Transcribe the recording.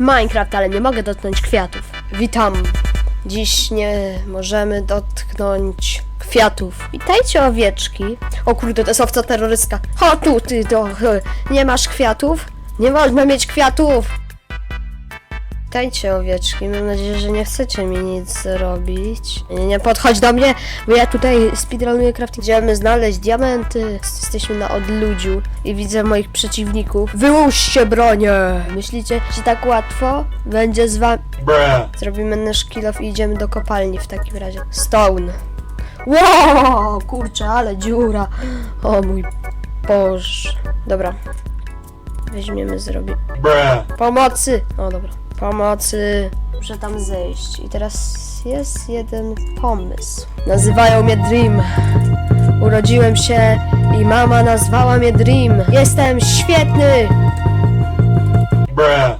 Minecraft, ale nie mogę dotknąć kwiatów. Witam. Dziś nie możemy dotknąć kwiatów. Witajcie owieczki. O kurde, to jest owca terrorystka. Ho tu, ty, to, nie masz kwiatów? Nie można mieć kwiatów! Witajcie owieczki, mam nadzieję, że nie chcecie mi nic zrobić. Nie, nie podchodź do mnie, bo ja tutaj speedrunuję crafting. Idziemy znaleźć diamenty. Jesteśmy na odludziu i widzę moich przeciwników. Wyłóżcie bronię! Myślicie, że tak łatwo będzie z wami? Zrobimy nasz kill off i idziemy do kopalni w takim razie. Stone. Wow, kurczę, ale dziura. O mój Boże. Dobra. Weźmiemy, zrobimy. Bruh. Pomocy! O dobra. Pomocy! Muszę tam zejść. I teraz jest jeden pomysł. Nazywają mnie Dream. Urodziłem się i mama nazwała mnie Dream. Jestem świetny! Bruh.